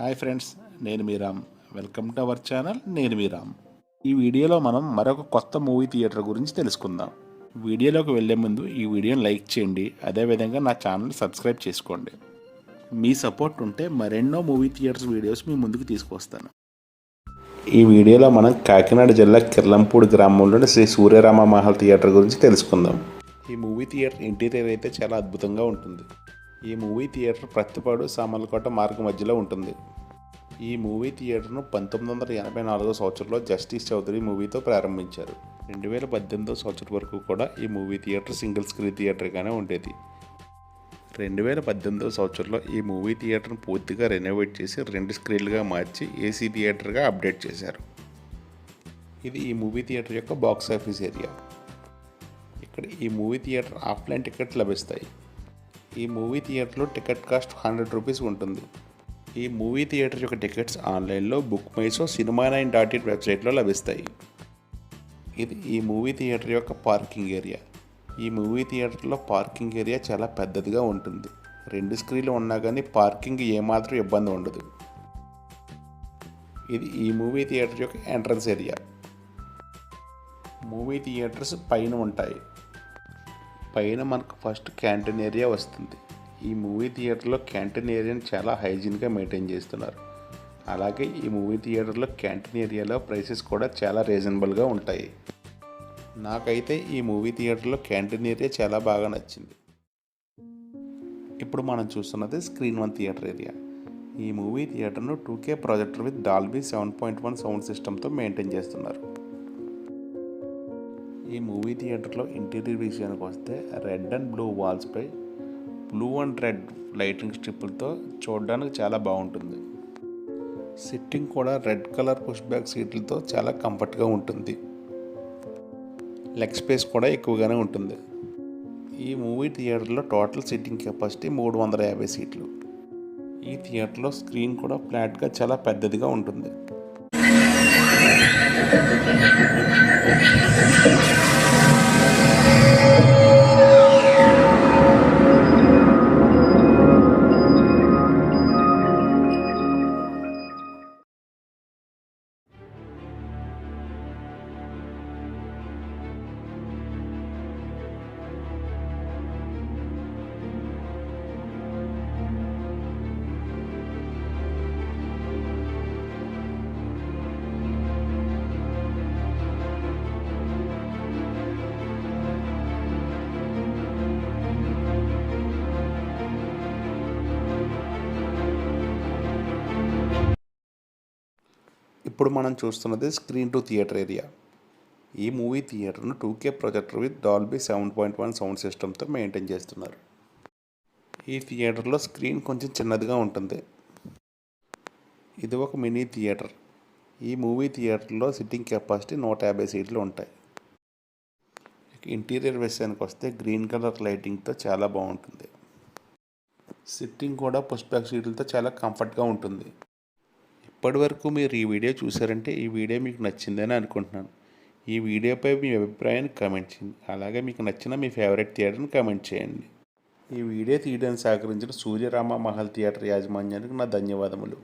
Hi friends నేను మీ Ram. Welcome to our channel నేను మీ రామ్. ఈ వీడియోలో మనం మరొక కొత్త మూవీ థియేటర్ గురించి తెలుసుకుందాం. వీడియోలోకి వెళ్ళే ముందు ఈ వీడియోని లైక్ చేయండి అదేవిధంగా నా ఛానల్ సబ్స్క్రైబ్ చేసుకోండి. మీ సపోర్ట్ ఉంటే మరెన్నో మూవీ థియేటర్స్ వీడియోస్ మీ ముందుకు తీసుకొస్తాను ఈ వీడియోలో మనం కాకినాడ జిల్లా కిర్లంపూడి గ్రామంలోని శ్రీ సూర్యరామ మహల్ థియేటర్ గురించి తెలుసుకుందాం. ఈ మూవీ థియేటర్ ఇంటీరియర్ అయితే చాలా అద్భుతంగా ఉంటుంది. ఈ మూవీ థియేటర్ ప్రత్తిపాడు సామర్లకోట మార్గం మధ్యలో ఉంటుంది. ఈ మూవీ థియేటర్ను పంతొమ్మిది వందల ఎనభై నాలుగో సంవత్సరంలో జస్టిస్ చౌదరి మూవీతో ప్రారంభించారు. రెండు వేల పద్దెనిమిదో సంవత్సరం వరకు కూడా ఈ మూవీ థియేటర్ సింగిల్ స్క్రీన్ థియేటర్గానే ఉండేది. రెండు వేల పద్దెనిమిదో సంవత్సరంలో ఈ మూవీ థియేటర్ను పూర్తిగా రెనోవేట్ చేసి రెండు స్క్రీన్లుగా మార్చి ఏసీ థియేటర్గా అప్డేట్ చేశారు. ఇది ఈ మూవీ థియేటర్ యొక్క బాక్స్ ఆఫీస్ ఏరియా. ఇక్కడ ఈ మూవీ థియేటర్ ఆఫ్లైన్ టికెట్ లభిస్తాయి. ఈ మూవీ థియేటర్లో టికెట్ కాస్ట్ హండ్రెడ్ రూపీస్ ఉంటుంది. ఈ మూవీ థియేటర్ యొక్క టికెట్స్ ఆన్లైన్లో book Mysore cinema nine dot in వెబ్సైట్లో లభిస్తాయి. ఇది ఈ మూవీ థియేటర్ యొక్క పార్కింగ్ ఏరియా. ఈ మూవీ థియేటర్లో పార్కింగ్ ఏరియా చాలా పెద్దదిగా ఉంటుంది. రెండు స్క్రీన్లు ఉన్నా కానీ పార్కింగ్ ఏమాత్రం ఇబ్బంది ఉండదు. ఇది ఈ మూవీ థియేటర్ యొక్క ఎంట్రన్స్ ఏరియా. మూవీ థియేటర్స్ పైన ఉంటాయి. పైన మనకు ఫస్ట్ క్యాంటీన్ ఏరియా వస్తుంది. ఈ మూవీ థియేటర్లో క్యాంటీన్ ఏరియాని చాలా హైజీన్గా మెయింటైన్ చేస్తున్నారు. అలాగే ఈ మూవీ థియేటర్లో క్యాంటీన్ ఏరియాలో ప్రైసెస్ కూడా చాలా రీజనబుల్గా ఉంటాయి. నాకైతే ఈ మూవీ థియేటర్లో క్యాంటీన్ ఏరియా చాలా బాగా నచ్చింది. ఇప్పుడు మనం చూస్తున్నది స్క్రీన్ వన్ థియేటర్ ఏరియా. ఈ movie థియేటర్ను two K projector with Dolby seven point one sound సిస్టమ్తో మెయింటైన్ చేస్తున్నారు. ఈ మూవీ థియేటర్లో ఇంటీరియర్ విషయానికి వస్తే రెడ్ అండ్ బ్లూ వాల్స్పై బ్లూ అండ్ రెడ్ లైటింగ్ స్ట్రిప్పులతో చూడడానికి చాలా బాగుంటుంది. సిట్టింగ్ కూడా రెడ్ కలర్ పుష్ బ్యాక్ సీట్లతో చాలా కంఫర్ట్గా ఉంటుంది. లెగ్ స్పేస్ కూడా ఎక్కువగానే ఉంటుంది. ఈ మూవీ థియేటర్లో టోటల్ సిట్టింగ్ కెపాసిటీ మూడు వందల యాభై సీట్లు. ఈ థియేటర్లో స్క్రీన్ కూడా ఫ్లాట్గా చాలా పెద్దదిగా ఉంటుంది. ఇప్పుడు మనం చూస్తున్నది స్క్రీన్ టు థియేటర్ ఏరియా. ఈ movie థియేటర్ను two K projector with Dolby seven point one sound సిస్టమ్తో మెయింటైన్ చేస్తున్నారు. ఈ థియేటర్లో స్క్రీన్ కొంచెం చిన్నదిగా ఉంటుంది. ఇది ఒక మినీ థియేటర్. ఈ మూవీ థియేటర్లో సిట్టింగ్ కెపాసిటీ నూట యాభై సీట్లు ఉంటాయి. ఇంటీరియర్ విషయానికి వస్తే గ్రీన్ కలర్ లైటింగ్తో చాలా బాగుంటుంది. సిట్టింగ్ కూడా పుష్ బ్యాక్ సీట్లతో చాలా కంఫర్ట్గా ఉంటుంది. ఇప్పటి వరకు మీరు ఈ వీడియో చూసారంటే ఈ వీడియో మీకు నచ్చిందని అనుకుంటున్నాను. ఈ వీడియోపై మీ అభిప్రాయాన్ని కామెంట్ చేయండి. అలాగే మీకు నచ్చిన మీ ఫేవరెట్ థియేటర్ని కామెంట్ చేయండి. ఈ వీడియో తీయడానికి సహకరించిన సూర్యరామ మహల్ థియేటర్ యాజమాన్యానికి నా ధన్యవాదములు.